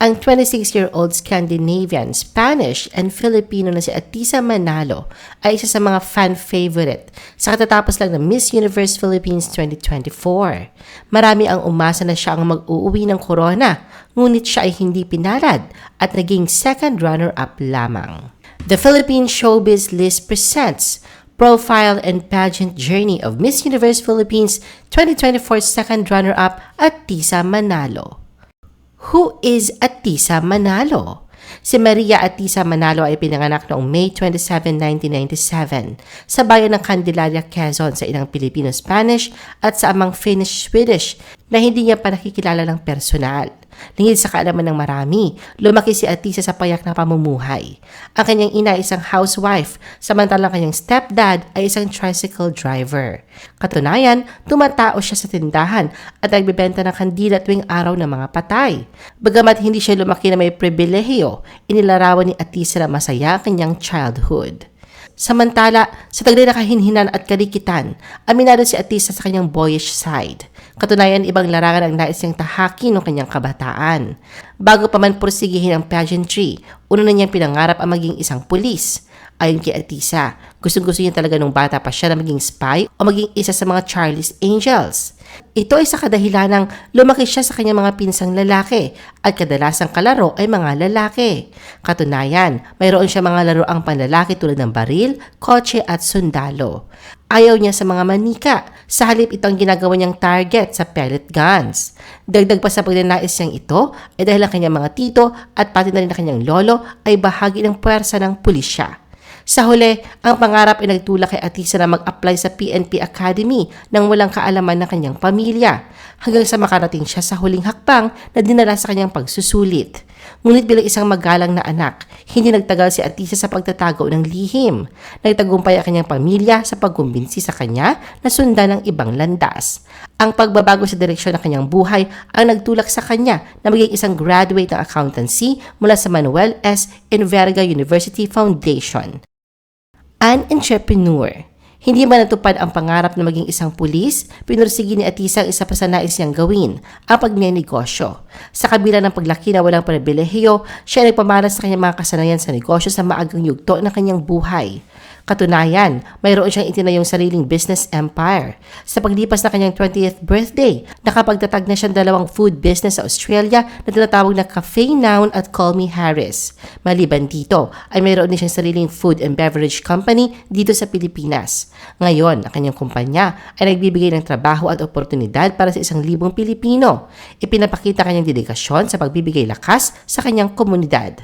Ang 26-year-old Scandinavian, Spanish, and Filipino na si Atisa Manalo ay isa sa mga fan favorite sa katatapos lang ng Miss Universe Philippines 2024. Marami ang umasa na siya ang mag-uuwi ng corona, ngunit siya ay hindi pinalad at naging second runner-up lamang. The Philippine Showbiz List presents Profile and Pageant Journey of Miss Universe Philippines 2024 second runner-up Atisa Manalo. Who is Atisa Manalo? Si Maria Atisa Manalo ay pinanganak noong May 27, 1997 sa bayan ng Candelaria, Quezon sa inang Filipino-Spanish at sa amang Finnish-Swedish na hindi niya pa nakikilala ng personal. Lingid sa kaalaman ng marami, lumaki si Atisa sa payak na pamumuhay. Ang kanyang ina ay isang housewife, samantalang kanyang stepdad ay isang tricycle driver. Katunayan, tumatao siya sa tindahan at nagbebenta ng kandila tuwing araw ng mga patay. Bagamat hindi siya lumaki na may pribilehiyo, inilarawan ni Atisa na masaya ang kanyang childhood. Samantala, sa taglay na kahinhinan at kalikitan, aminado si Atisa sa kanyang boyish side. Katunayan, ibang larangan ang nais niyang tahaki ng kanyang kabataan. Bago pa man porsigihin ang pageantry, una na niyang pinangarap ang maging isang pulis. Ayon kay Atisa, gustong-gusto niya talaga nung bata pa siya na maging spy o maging isa sa mga Charlie's Angels. Ito ay sa kadahilanang lumaki siya sa kanyang mga pinsang lalaki at kadalasang kalaro ay mga lalaki. Katunayan, mayroon siya mga laro ang panlalaki tulad ng baril, kotse at sundalo. Ayaw niya sa mga manika, sa halip ito ang ginagawa niyang target sa pellet guns. Dagdag pa sa pagnanais niyang ito ay dahil ang kanyang mga tito at pati na rin ang kanyang lolo ay bahagi ng puwersa ng pulisya. Sa huli, ang pangarap ay nagtulak kay Atisa na mag-apply sa PNP Academy nang walang kaalaman ng kanyang pamilya, hanggang sa makarating siya sa huling hakbang na dinala sa kanyang pagsusulit. Ngunit bilang isang magalang na anak, hindi nagtagal si Atisa sa pagtatago ng lihim. Nagtagumpay ang kanyang pamilya sa pagkumbinsi sa kanya na sundan ng ibang landas. Ang pagbabago sa direksyon ng kanyang buhay ang nagtulak sa kanya na maging isang graduate ng accountancy mula sa Manuel S. Enverga University Foundation an entrepreneur. Hindi man natupad ang pangarap na maging isang pulis, pinursigi ni Atisa ang isa pa sa nais niyang gawin, ang pagnenegosyo. Sa kabila ng paglaki na walang pribilehiyo, siya ay nagpamalas sa kanyang mga kasanayan sa negosyo sa maagang yugto ng kanyang buhay. Katunayan, mayroon siyang itinayong sariling business empire. Sa paglipas na kanyang 20th birthday, nakapagtatag na siyang dalawang food business sa Australia na tinatawag na Cafe Noun at Call Me Harris. Maliban dito, ay mayroon din siyang sariling food and beverage company dito sa Pilipinas. Ngayon, ang kanyang kumpanya ay nagbibigay ng trabaho at oportunidad para sa isang libong Pilipino. Ipinapakita kanyang dedikasyon sa pagbibigay lakas sa kanyang komunidad.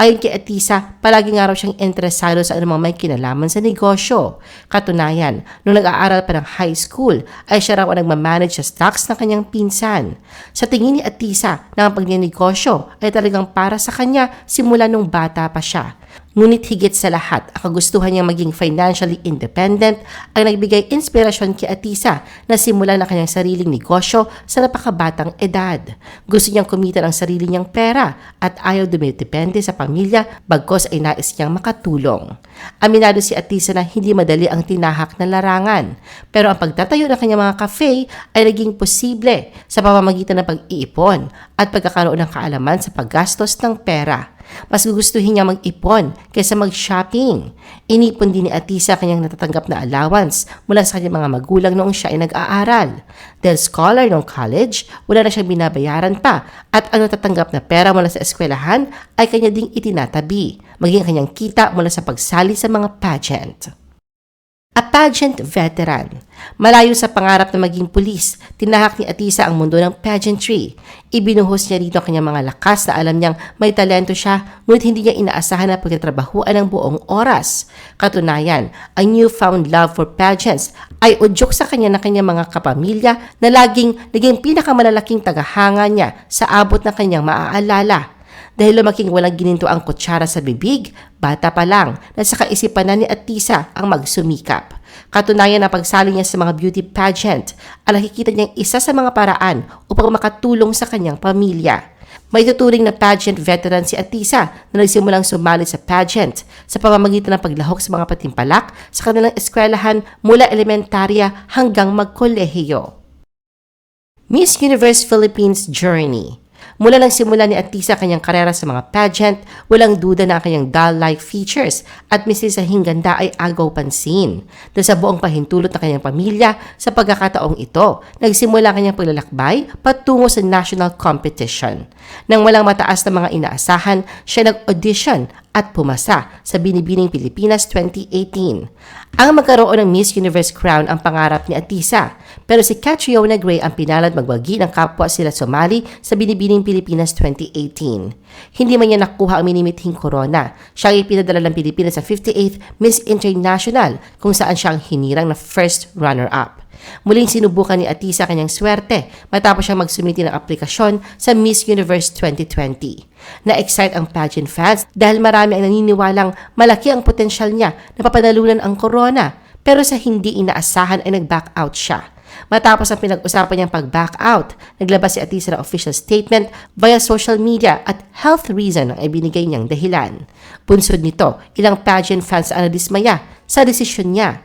Ayon kay Atisa, palaging araw siyang interesado sa anumang may kinalaman sa negosyo. Katunayan, nung nag-aaral pa ng high school, ay siya raw ang nagmamanage sa stocks ng kanyang pinsan. Sa tingin ni Atisa na ang pagnenegosyo ay talagang para sa kanya simula nung bata pa siya. Ngunit higit sa lahat, ang kagustuhan niyang maging financially independent ang nagbigay inspirasyon kay Atisa na simulan ang kanyang sariling negosyo sa napakabatang edad. Gusto niyang kumita ng sarili niyang pera at ayaw dumidepende sa pamilya bagkos ay nais niyang makatulong. Aminado si Atisa na hindi madali ang tinahak na larangan, pero ang pagtatayo ng kanyang mga cafe ay naging posible sa pamamagitan ng pag-iipon at pagkakaroon ng kaalaman sa paggastos ng pera. Mas gugustuhin niya mag-ipon kaysa mag-shopping. Inipon din ni Atisa kanyang natatanggap na allowance mula sa kanyang mga magulang noong siya ay nag-aaral. Dahil scholar noong college, wala na siyang binabayaran pa at ang natatanggap na pera mula sa eskwelahan ay kanya ding itinatabi, maging kanyang kita mula sa pagsali sa mga pageant. A pageant veteran. Malayo sa pangarap na maging pulis, tinahak ni Atisa ang mundo ng pageantry. Ibinuhos niya rito ang kanyang mga lakas na alam niyang may talento siya, ngunit hindi niya inaasahan na pagtatrabahuan ng buong oras. Katunayan, ang newfound love for pageants ay udyok sa kanya ng kanyang mga kapamilya na laging naging pinakamalalaking tagahanga niya sa abot ng kanyang maaalala. Dahil lumaking walang gininto ang kutsara sa bibig, bata pa lang, nasa kaisipan na ni Atisa ang magsumikap. Katunayan na pagsali niya sa mga beauty pageant, ang nakikita niyang isa sa mga paraan upang makatulong sa kanyang pamilya. May tuturing na pageant veteran si Atisa na nagsimulang sumali sa pageant sa pamamagitan ng paglahok sa mga patimpalak sa kanilang eskwelahan mula elementarya hanggang magkolehiyo. Miss Universe Philippines Journey Mula lang simula ni Atisa kanyang karera sa mga pageant, walang duda na ang kanyang doll-like features at misisahing ganda ay agaw pansin. Dahil sa buong pahintulot ng kanyang pamilya sa pagkakataong ito, nagsimula ang kanyang paglalakbay patungo sa national competition. Nang walang mataas na mga inaasahan, siya nag-audition at pumasa sa Binibining Pilipinas 2018. Ang magkaroon ng Miss Universe crown ang pangarap ni Atisa, pero si Catriona Gray ang pinalad magwagi ng kapwa sila Somali sa Binibining Pilipinas 2018. Hindi man niya nakuha ang minimithing corona. Siya ay pinadala ng Pilipinas sa 58th Miss International kung saan siya ang hinirang na first runner-up. Muling sinubukan ni Atisa kanyang swerte matapos siyang magsumiti ng aplikasyon sa Miss Universe 2020. Na-excite ang pageant fans dahil marami ang naniniwalang malaki ang potensyal niya na papanalunan ang corona pero sa hindi inaasahan ay nag-back out siya. Matapos ang pinag-usapan niyang pag-back out, naglabas si Atisa ng official statement via social media at health reason ang ibinigay niyang dahilan. Bunsod nito, ilang pageant fans ang nadismaya sa desisyon niya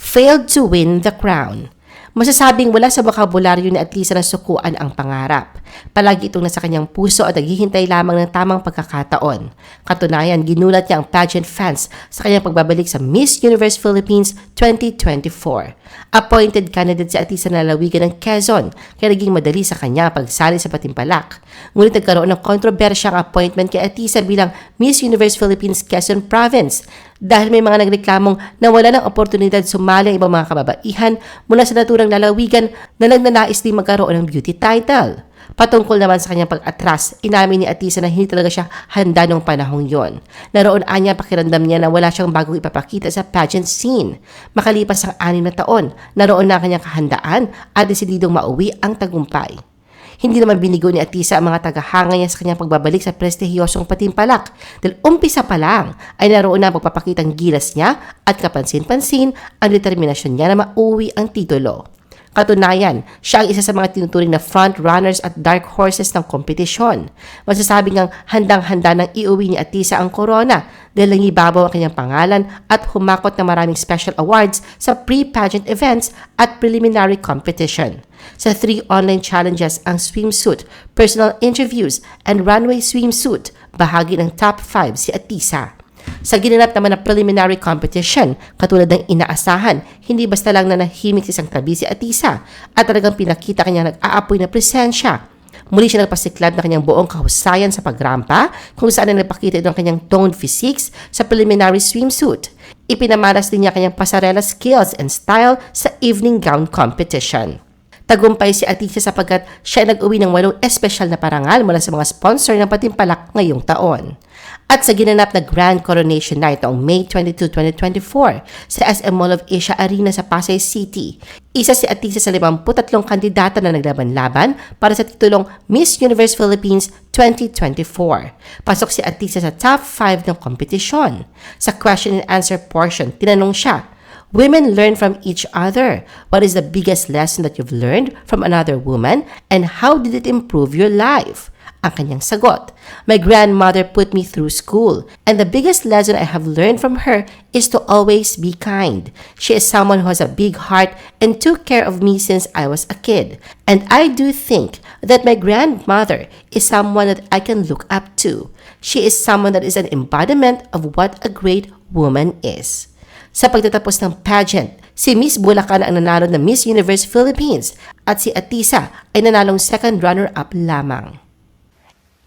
failed to win the crown. Masasabing wala sa bokabularyo ni Atlisa na sukuan ang pangarap. Palagi itong nasa kanyang puso at naghihintay lamang ng tamang pagkakataon. Katunayan, ginulat niya ang pageant fans sa kanyang pagbabalik sa Miss Universe Philippines 2024. Appointed candidate si Atlisa na lalawigan ng Quezon, kaya naging madali sa kanya pagsali sa patimpalak. Ngunit nagkaroon ng kontrobersya ang appointment kay Atisa bilang Miss Universe Philippines Quezon Province dahil may mga nagreklamong na wala ng oportunidad sumali ang ibang mga kababaihan mula sa naturang lalawigan na nagnanais din magkaroon ng beauty title. Patungkol naman sa kanyang pag-atras, inamin ni Atisa na hindi talaga siya handa nung panahong yon. Naroon anya pakiramdam niya na wala siyang bagong ipapakita sa pageant scene. Makalipas ang anim na taon, naroon na ang kanyang kahandaan at desididong mauwi ang tagumpay. Hindi naman binigo ni Atisa ang mga tagahanga niya sa kanyang pagbabalik sa prestihiyosong patimpalak dahil umpisa pa lang ay naroon na ang pagpapakitang gilas niya at kapansin-pansin ang determinasyon niya na mauwi ang titulo. Katunayan, siya ang isa sa mga tinuturing na front runners at dark horses ng kompetisyon. Masasabi ngang handang-handa ng iuwi ni Atisa ang corona dahil nangibabaw ang kanyang pangalan at humakot ng maraming special awards sa pre-pageant events at preliminary competition. Sa three online challenges ang swimsuit, personal interviews, and runway swimsuit, bahagi ng top 5 si Atisa. Sa ginanap naman na preliminary competition, katulad ng inaasahan, hindi basta lang na nahimik sa isang tabi si Atisa at talagang pinakita kanyang nag-aapoy na presensya. Muli siya nagpasiklab na kanyang buong kahusayan sa pagrampa kung saan na nagpakita ito ang kanyang toned physiques sa preliminary swimsuit. Ipinamalas din niya kanyang pasarela skills and style sa evening gown competition. Tagumpay si Atisa sapagkat siya ay nag-uwi ng walong espesyal na parangal mula sa mga sponsor ng patimpalak ngayong taon. At sa ginanap na Grand Coronation Night noong May 22, 2024 sa SM Mall of Asia Arena sa Pasay City, isa si Atisa sa 53 kandidata na naglaban-laban para sa titulong Miss Universe Philippines 2024. Pasok si Atisa sa top 5 ng kompetisyon. Sa question and answer portion, tinanong siya, Women learn from each other. What is the biggest lesson that you've learned from another woman and how did it improve your life? Ang kanyang sagot, My grandmother put me through school and the biggest lesson I have learned from her is to always be kind. She is someone who has a big heart and took care of me since I was a kid. And I do think that my grandmother is someone that I can look up to. She is someone that is an embodiment of what a great woman is. Sa pagtatapos ng pageant, si Miss Bulacan ang nanalo ng Miss Universe Philippines at si Atisa ay nanalong second runner-up lamang.